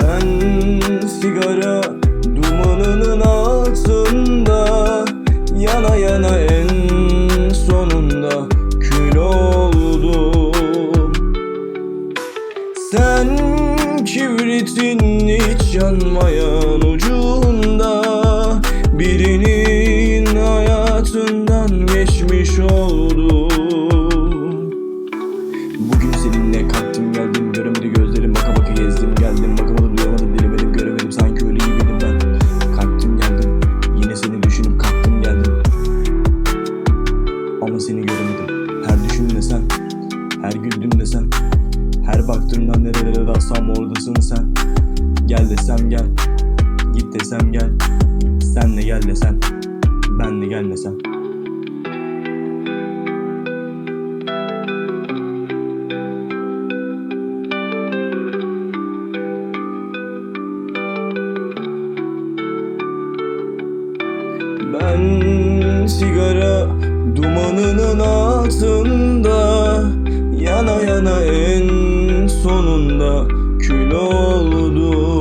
Ben sigara dumanının altında Yana yana en sonunda kül oldum. Sen kibritin hiç yanmayan ama seni göremedim. Her düşünmesem, her güldüm desem, her baktığımdan nerelere rastlam oradasın sen. Gel desem gel, git desem gel, sen de gel desen, ben de gelmesem. Ben sigara dumanının altında Yana yana en sonunda kül oldum